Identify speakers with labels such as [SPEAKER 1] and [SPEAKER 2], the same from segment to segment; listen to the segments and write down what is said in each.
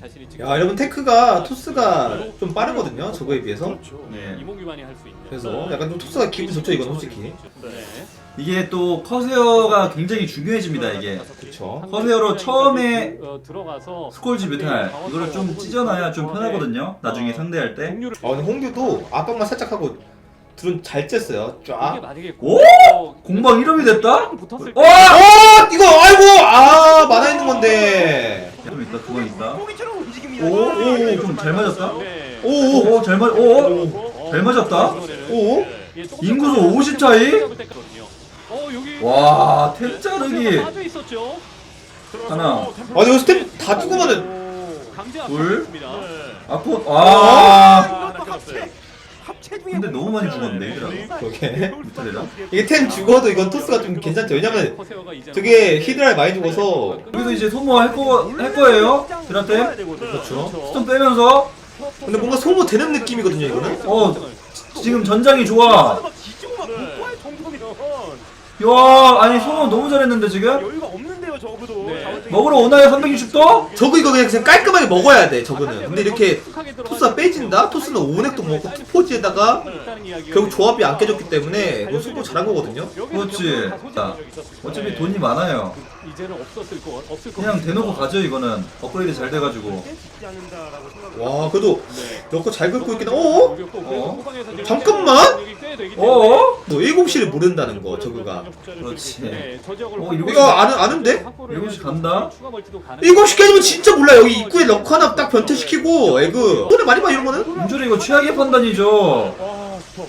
[SPEAKER 1] 자신이 지금
[SPEAKER 2] 야 여러분 테크가 토스가 좀 빠르거든요 저거에 비해서
[SPEAKER 1] 그렇죠.
[SPEAKER 3] 네.
[SPEAKER 1] 할수 있는.
[SPEAKER 2] 그래서 약간 좀 토스가 기분이 좋죠 이건 솔직히
[SPEAKER 1] 네.
[SPEAKER 3] 이게 또 커세어가 굉장히 중요해집니다 이게
[SPEAKER 2] 그쵸
[SPEAKER 3] 커세어로 처음에
[SPEAKER 1] 어, 들어가서
[SPEAKER 3] 스콜지 뮤탈 이거를 좀 찢어놔야 좀 편하거든요 나중에 상대할 때
[SPEAKER 1] 종류를
[SPEAKER 2] 아 근데 홍규도 압박만 살짝 하고 드론 잘 쬐어요
[SPEAKER 1] 이게
[SPEAKER 2] 쫙
[SPEAKER 1] 만약에
[SPEAKER 3] 오! 공방 1업이 됐다?
[SPEAKER 1] 붙었을
[SPEAKER 3] 어!
[SPEAKER 1] 때
[SPEAKER 2] 어! 이거 아이고 아 만화 있는 건데
[SPEAKER 3] 좀 있다 두번 있다
[SPEAKER 4] 꼬기처럼 움직입니다.
[SPEAKER 2] 오, 오,
[SPEAKER 3] 좀잘 맞았다?
[SPEAKER 1] 네.
[SPEAKER 2] 오오
[SPEAKER 3] 오잘 맞.. 오!
[SPEAKER 1] 어,
[SPEAKER 3] 잘 맞았다?
[SPEAKER 2] 오?
[SPEAKER 1] 예, 조금
[SPEAKER 3] 인구수
[SPEAKER 1] 더
[SPEAKER 3] 50 차이?
[SPEAKER 1] 잡을 때거든요. 어, 여기
[SPEAKER 3] 와
[SPEAKER 1] 네,
[SPEAKER 3] 탭자르기
[SPEAKER 1] 빠져 있었죠.
[SPEAKER 3] 하나
[SPEAKER 2] 아 이거 스텝 다 죽으면은
[SPEAKER 1] 강제
[SPEAKER 3] 둘.
[SPEAKER 1] 압박입니다.
[SPEAKER 3] 아포 아
[SPEAKER 4] 이것도 합체 합체 중에
[SPEAKER 3] 근데 너무 많이 죽었는데 얘들아
[SPEAKER 2] 그러게
[SPEAKER 3] 뮤탈이라
[SPEAKER 2] 이게 템 죽어도 이건 토스가 좀 괜찮죠? 왜냐면 되게 히드라에 많이 죽어서
[SPEAKER 3] 여기서 이제 소모할 거, 할 거예요. 드라템.
[SPEAKER 2] 그렇죠.
[SPEAKER 3] 스톤 빼면서.
[SPEAKER 2] 근데 뭔가 소모되는 느낌이거든요 이거는?
[SPEAKER 3] 어 지금 전장이 좋아. 야 아니 소모 너무 잘했는데 지금?
[SPEAKER 4] 여유가 없는
[SPEAKER 3] 먹으러 오나요 360도?
[SPEAKER 2] 저거 이거 그냥, 그냥 깔끔하게 먹어야 돼 저거는 근데 이렇게 토스가 빼진다? 토스는 오넥도 먹고 투포지에다가
[SPEAKER 1] 이야기가
[SPEAKER 2] 결국 조합이 안 깨졌기 때문에 이거 승부 잘한 거거든요
[SPEAKER 3] 그렇지. 자, 어차피. 돈이 많아요
[SPEAKER 1] 이제는 없었을 거 없을 거
[SPEAKER 3] 그냥 대놓고 가죠 이거는 업그레이드 잘 돼가지고
[SPEAKER 4] 생각을
[SPEAKER 2] 와 그래도
[SPEAKER 1] 네.
[SPEAKER 2] 넣고 잘 긁고 있긴 어? 어?
[SPEAKER 3] 어?
[SPEAKER 2] 잠깐만!
[SPEAKER 3] 어?
[SPEAKER 2] 너 7시를 모른다는 거 저거가
[SPEAKER 3] 그렇지.
[SPEAKER 1] 네,
[SPEAKER 3] 어, 일곱
[SPEAKER 2] 이거 아는, 아는데?
[SPEAKER 3] 일곱 시 간다?
[SPEAKER 2] 7시 깨지면 진짜 몰라 여기 입구에 럭커 하나 딱 변태시키고 에그 손에 많이 봐 이런 거는?
[SPEAKER 3] 음줄이 이거 최악의 판단이죠
[SPEAKER 4] 와 스톱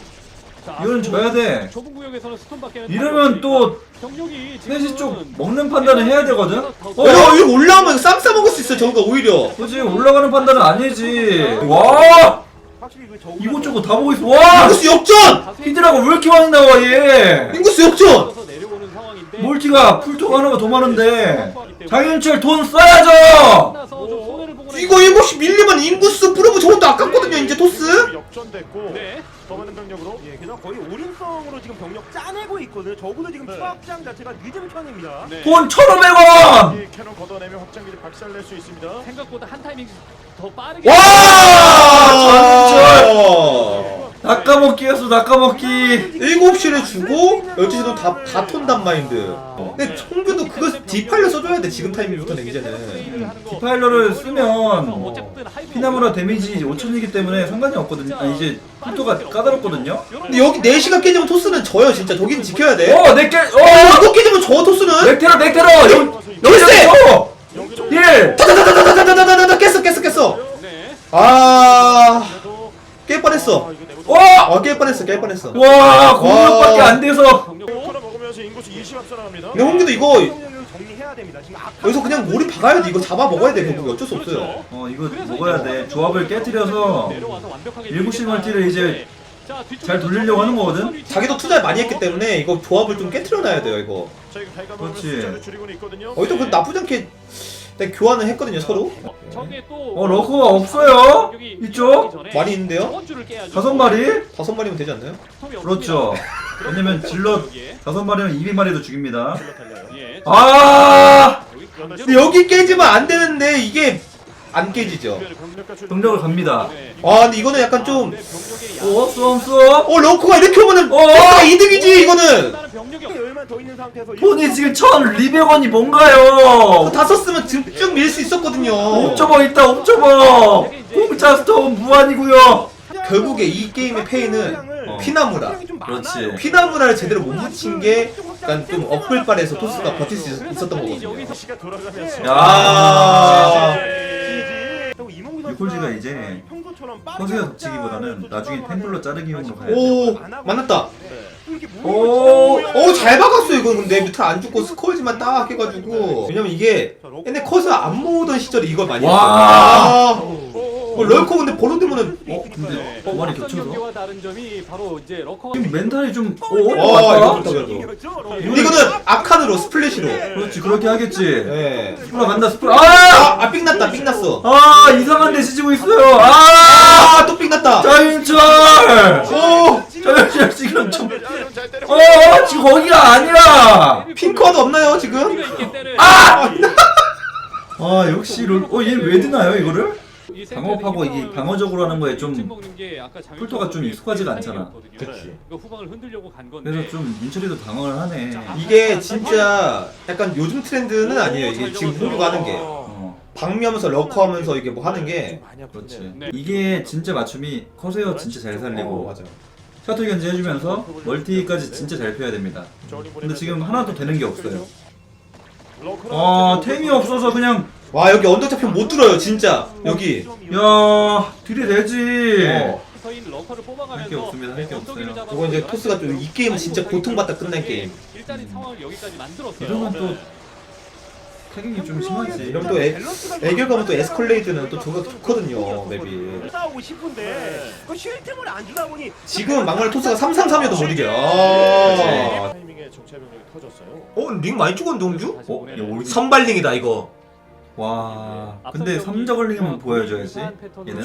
[SPEAKER 3] 이거는 줘야 돼
[SPEAKER 1] 좁은 구역에서는 스톤밖에는
[SPEAKER 3] 이러면 또
[SPEAKER 1] 병력이
[SPEAKER 3] 셋이 쪽 먹는 판단을 해야 되거든? 어?
[SPEAKER 2] 어? 이거 올라오면 쌈 싸먹을 수 있어 저거가 오히려
[SPEAKER 3] 그지 올라가는 판단은 아니지 와
[SPEAKER 4] 확실히 그 저우
[SPEAKER 3] 이곳저곳 다 보고 있어 와
[SPEAKER 2] 인구수 역전!
[SPEAKER 3] 히드라가 왜 이렇게 많이 나와 얘
[SPEAKER 2] 인구수 역전!
[SPEAKER 1] 내려오는 상황인데
[SPEAKER 3] 멀티가 풀토가 하나가 더 많은데 장윤철 돈 써야죠
[SPEAKER 1] 끝나서 좀 보거나
[SPEAKER 2] 이거 7시 밀리면 인구수 프로브 저것도 아깝거든요 이제 토스?
[SPEAKER 5] 역전됐고
[SPEAKER 1] 네.
[SPEAKER 5] 더 많은 병력으로
[SPEAKER 4] 예, 게다가 거의 올인성으로 지금 병력 짜내고 있거든요. 적어도 지금
[SPEAKER 5] 네.
[SPEAKER 4] 추악장 자체가 늦은 편입니다.
[SPEAKER 1] 네.
[SPEAKER 3] 돈 1,500원
[SPEAKER 5] 이 캐논 걷어내면 확장기를 박살낼 수 있습니다.
[SPEAKER 1] 생각보다 한 타이밍 더 빠르게
[SPEAKER 3] 와
[SPEAKER 2] 와!
[SPEAKER 3] 낚아먹기였어 낚아먹기.
[SPEAKER 2] 7시를 주고 12시도 다, 다 톤단 마인드. 근데 총규도 그거 디팔로 써줘야 돼 지금 타이밍부터 내기 전에.
[SPEAKER 3] 디파일러를 쓰면 피나무라 데미지 5천이기 때문에 상관이 없거든요. 아 이제 풀토가 까다롭거든요.
[SPEAKER 2] 근데 여기 4시가 깨지면 토스는 져요 진짜. 저긴 지켜야 돼.
[SPEAKER 3] 어 넥게
[SPEAKER 2] 어,
[SPEAKER 3] 어
[SPEAKER 2] 이거 깨지면 져 토스는?
[SPEAKER 3] 넥테러 넥테러! 어!
[SPEAKER 5] 연기적
[SPEAKER 3] 1
[SPEAKER 2] 다다다다다다다다다 깼어 깼어 깼어.
[SPEAKER 1] 네.
[SPEAKER 2] 아... 깰 뻔했어
[SPEAKER 3] 어!
[SPEAKER 2] 아 깰 뻔했어 깰 뻔했어.
[SPEAKER 3] 와 공격밖에 안 돼서.
[SPEAKER 5] 털어 먹으면서 인구수 20 앞서 나갑니다.
[SPEAKER 2] 근데 홍기도 이거
[SPEAKER 4] 병력을 정리해야 됩니다. 지금 악한
[SPEAKER 2] 여기서 그냥 몰이 박아야 돼 이거 잡아 먹어야 돼 결국 어쩔 수 없어요.
[SPEAKER 3] 어 이거 먹어야 돼. 조합을 깨뜨려서
[SPEAKER 1] 내려와서 완벽하게
[SPEAKER 3] 일곱 시
[SPEAKER 1] 밀겠다.
[SPEAKER 3] 멀티를 이제
[SPEAKER 1] 자, 뒤쪽에서
[SPEAKER 3] 잘 돌리려고 하는 거거든?
[SPEAKER 2] 자기도 투자를 많이 했기 때문에 이거 조합을 좀 깨트려놔야 돼요 이거.
[SPEAKER 3] 그렇지.
[SPEAKER 5] 숫자를 줄이고는 있거든요.
[SPEAKER 2] 어이도 그 나쁘지 않게 일단 교환을 했거든요 서로
[SPEAKER 1] 어, 저게 또
[SPEAKER 3] 어 러커가 없어요 이쪽
[SPEAKER 2] 많이 있는데요?
[SPEAKER 3] 다섯 마리
[SPEAKER 2] 다섯 마리면 되지 않나요?
[SPEAKER 3] 그렇죠. 왜냐면 질럿
[SPEAKER 1] 여기에.
[SPEAKER 3] 다섯 마리면 200마리도 죽입니다.
[SPEAKER 1] 예.
[SPEAKER 3] 아
[SPEAKER 2] 근데 여기 깨지면 안 되는데 이게 안 깨지죠?
[SPEAKER 3] 병력을 갑니다.
[SPEAKER 1] 네.
[SPEAKER 2] 아 근데 이거는 약간
[SPEAKER 3] 좀어 쏘엄쏘
[SPEAKER 2] 어 럭커가 이렇게 오면은
[SPEAKER 3] 어?
[SPEAKER 2] 이득이지 이거는.
[SPEAKER 3] 돈이 지금 1200원이 뭔가요?
[SPEAKER 2] 다 썼으면 쭉 밀 수 있었거든요.
[SPEAKER 3] 옵저버 있다 옵저버. 공짜 스톤 무한이고요.
[SPEAKER 2] 결국에 이 게임의 페이는
[SPEAKER 3] 어.
[SPEAKER 2] 피나무라
[SPEAKER 3] 그렇지.
[SPEAKER 2] 피나무라를 제대로 못 묻힌 게 약간 좀 어플빨에서 토스가 버틸 수 있- 있었던 거거든요.
[SPEAKER 5] 돌아가면서
[SPEAKER 3] 아유 콜지가 이제 허세어 덮치기보다는 나중에 템플러 자르기용으로 가야 돼
[SPEAKER 2] 오 만났다.
[SPEAKER 3] 오.
[SPEAKER 2] 오잘 박았어 이거 근데 뮤탈 안 죽고 스콜지만 딱 해가지고. 왜냐면 이게 옛날 커서 안 모으던 시절에 이걸 많이 했어
[SPEAKER 3] 와.
[SPEAKER 2] 아, 뭐 럴커 근데 버로 되면은
[SPEAKER 3] 어 근데
[SPEAKER 1] 네.
[SPEAKER 3] 두 마리
[SPEAKER 1] 앞선
[SPEAKER 3] 겹쳐서
[SPEAKER 1] 경기와 다른 점이 바로 이제 러커가
[SPEAKER 3] 지금 멘탈이 좀
[SPEAKER 2] 이거
[SPEAKER 3] 맞다
[SPEAKER 2] 좋다 그래도 근데 이거는 아칸으로 스플래시로
[SPEAKER 3] 그렇지 그렇게 하겠지
[SPEAKER 2] 예.
[SPEAKER 3] 스프라 간다 스프라 아!
[SPEAKER 2] 아, 아, 삑 났다, 삑 났어.
[SPEAKER 3] 아 이상한 데 지지고 있어요 아!
[SPEAKER 2] 아, 또 삑 났다.
[SPEAKER 3] 자인철
[SPEAKER 2] 오,
[SPEAKER 3] 자인철 지금 좀. 어, 지금 거기가 아니라.
[SPEAKER 2] 핑크화도 없나요, 지금?
[SPEAKER 1] 때문에
[SPEAKER 3] 아! 아 역시 롤. 어얘 왜 드나요 이거를?
[SPEAKER 1] 이
[SPEAKER 3] 방어하고 이게 방어적으로 하는 거에 좀 폴터가 좀 익숙하지가 않잖아.
[SPEAKER 1] 타이밍이었거든요.
[SPEAKER 2] 그치.
[SPEAKER 1] 그 후방을 흔들려고 간 건데
[SPEAKER 3] 그래서 좀 민철이도 당황을 하네.
[SPEAKER 2] 이게 진짜 약간 요즘 트렌드는 아니에요. 이게 지금 홍규가 하는
[SPEAKER 3] 게어
[SPEAKER 2] 방미하면서 러커하면서 이게 뭐 하는 게
[SPEAKER 4] 많이
[SPEAKER 3] 그렇지.
[SPEAKER 4] 네.
[SPEAKER 3] 이게 진짜 맞춤이 커세어 진짜 잘
[SPEAKER 2] 어,
[SPEAKER 3] 살리고
[SPEAKER 2] 맞아.
[SPEAKER 3] 셔틀 견제 해주면서 멀티까지 진짜 잘 펴야 됩니다. 근데 지금 하나도 되는 게 없어요. 아 템이 없어서 그냥
[SPEAKER 2] 와 여기 언덕 잡히면 못 들어요 진짜 여기.
[SPEAKER 3] 야.
[SPEAKER 2] 어.
[SPEAKER 1] 뽑아가면서
[SPEAKER 3] 할게 없습니다. 할게
[SPEAKER 1] 언덕이를
[SPEAKER 3] 없어요.
[SPEAKER 2] 이거 이제 토스가 좀 이 게임은 진짜 고통받다 끝난 게임.
[SPEAKER 1] 일단 이 상황을 여기까지 만들었어요.
[SPEAKER 3] 이러면 또 타격이 좀 심하지.
[SPEAKER 2] 이러면 또 애- 애결가면 또 에스컬레이드는 또 저거 좋거든요 맵이.
[SPEAKER 4] 싸우고 싶은데 그 쉴틈을 안 주다 보니
[SPEAKER 2] 지금 막말 토스가 333이어도 못 이겨. 아.
[SPEAKER 5] 타이밍에 정찰 병력이 터졌어요.
[SPEAKER 2] 어, 링 많이 죽었는데 홍규?
[SPEAKER 3] 어? 야,
[SPEAKER 2] 선발링이다 이거.
[SPEAKER 3] 와 근데 삼저글링은 보여줘야지. 얘는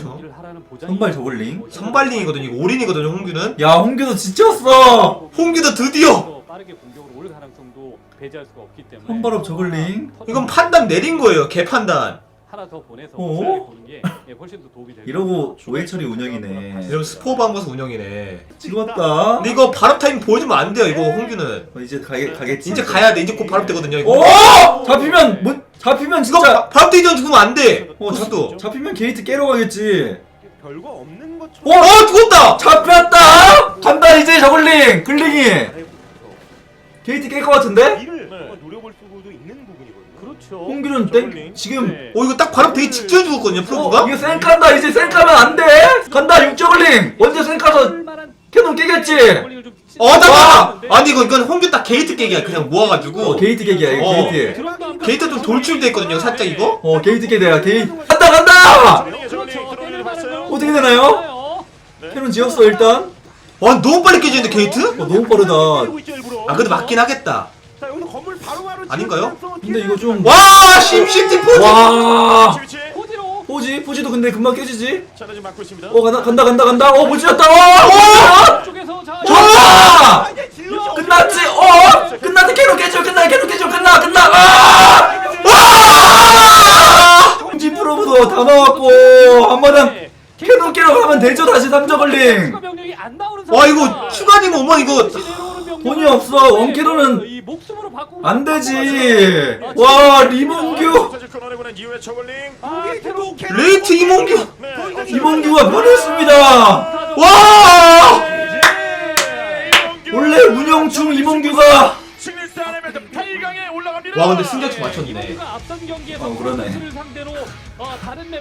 [SPEAKER 3] 선발 저글링.
[SPEAKER 2] 선발링이거든 이거 올인이거든요 홍규는.
[SPEAKER 3] 야 홍규도 지쳤어.
[SPEAKER 2] 홍규도 드디어.
[SPEAKER 1] 빠르게 공격으로 올 가능성도 배제할 수가 없기 때문에
[SPEAKER 3] 선발업 저글링.
[SPEAKER 2] 이건 판단 내린 거예요. 개 판단.
[SPEAKER 1] 하나 더 보내서
[SPEAKER 3] 어?
[SPEAKER 1] 보는 게 예, 훨씬 더 도움이 될
[SPEAKER 3] 이러고 오해철이 운영이네.
[SPEAKER 2] 이러면 스포 방버스 운영이네.
[SPEAKER 3] 찍었다.
[SPEAKER 2] 근데 이거 발업 타임 보여주면 안 돼요 이거 홍규는.
[SPEAKER 3] 어, 이제 가게 가겠지.
[SPEAKER 2] 이제 가야 돼. 이제 곧 발업 되거든요 이거.
[SPEAKER 3] 오! 잡히면 뭐 잡히면
[SPEAKER 2] 이거
[SPEAKER 3] 진짜.
[SPEAKER 2] 바- 되기 전에 죽으면 안 돼.
[SPEAKER 3] 어
[SPEAKER 2] 토스도.
[SPEAKER 3] 잡, 잡히면 게이트 깨러 가겠지.
[SPEAKER 4] 별거 없는 것처럼
[SPEAKER 3] 어?
[SPEAKER 2] 어 죽었다.
[SPEAKER 3] 잡혔다. 간다 이제 저글링. 글링이. 게이트 깰 것 같은데?
[SPEAKER 4] 이를
[SPEAKER 5] 네.
[SPEAKER 4] 한번 노려볼 수도 있는 부분이거든요.
[SPEAKER 1] 그렇죠.
[SPEAKER 5] 저글링.
[SPEAKER 3] 땡 지금
[SPEAKER 1] 네.
[SPEAKER 2] 어 이거 딱 발업 되기 직전에 죽었거든요 프로브가.
[SPEAKER 3] 이거 쌩 깐다 이제 쌩 까면 안 돼. 간다 육저글링. 먼저 쌩 까서 캐논 깨겠지.
[SPEAKER 2] 어 잠깐. 아니 이거 이건 홍규 딱 게이트 깨기야 그냥 모아가지고.
[SPEAKER 3] 어 게이트 깨기야 이거
[SPEAKER 2] 어.
[SPEAKER 3] 게이트.
[SPEAKER 2] 게이트 좀 돌출돼 있거든요 살짝 이거.
[SPEAKER 3] 어 게이트 깨대야 게이트. 간다 간다.
[SPEAKER 5] 저글링에 저글링 들어오는 봤어요.
[SPEAKER 3] 어떻게 되나요? 캐논 지었어 일단.
[SPEAKER 2] 와 너무 빨리 깨지는데 게이트?
[SPEAKER 3] 어 너무 빠르다.
[SPEAKER 2] 아 근데 맞긴 하겠다.
[SPEAKER 4] 자 여기서 건물 바로바로
[SPEAKER 2] 아닌가요?
[SPEAKER 3] 근데 이거 좀.
[SPEAKER 2] 와 심시티 포즈.
[SPEAKER 3] 와.
[SPEAKER 5] 위치.
[SPEAKER 1] 포지
[SPEAKER 3] 포지도 근데 금방 깨지지.
[SPEAKER 5] 자, 지금 막고 있습니다.
[SPEAKER 3] 어 간다 간다 간다 간다. 어못. 어.
[SPEAKER 1] 쪽에서 자
[SPEAKER 3] 좋아.
[SPEAKER 4] 아, 이제 질러.
[SPEAKER 3] 끝났지. 어 끝났지. 캐논 깨져 끝나 캐논 깨져 끝나 끝나. 아. 와. 홍지 프로브도 다 나왔고 한마당 캐논 깨러 가면 되죠 다시 삼저글링.
[SPEAKER 1] 추가 병력이 안 나오는
[SPEAKER 2] 와
[SPEAKER 1] 상황이다.
[SPEAKER 2] 이거 추가님 오면 이거
[SPEAKER 1] 내려오는 병력은
[SPEAKER 3] 돈이 없어. 원캐논은
[SPEAKER 1] 이 목숨으로 바꾸고
[SPEAKER 3] 안 되지. 와 리몽규.
[SPEAKER 5] 사실 끊어내고 난 이후에 저글링.
[SPEAKER 1] 아,
[SPEAKER 4] 캐논.
[SPEAKER 2] 레이트 이몽규.
[SPEAKER 5] 네.
[SPEAKER 3] 이몽규가 변했습니다.
[SPEAKER 2] 와.
[SPEAKER 3] 원래 운영중 이몽규가
[SPEAKER 5] 승리싸움에서 8강에 올라갑니다.
[SPEAKER 2] 와 근데 승자치 맞췄네.
[SPEAKER 1] 이몽규가 앞선 경기에서
[SPEAKER 3] 어, 그러네.
[SPEAKER 1] 선수를 상대로 어, 다른 맵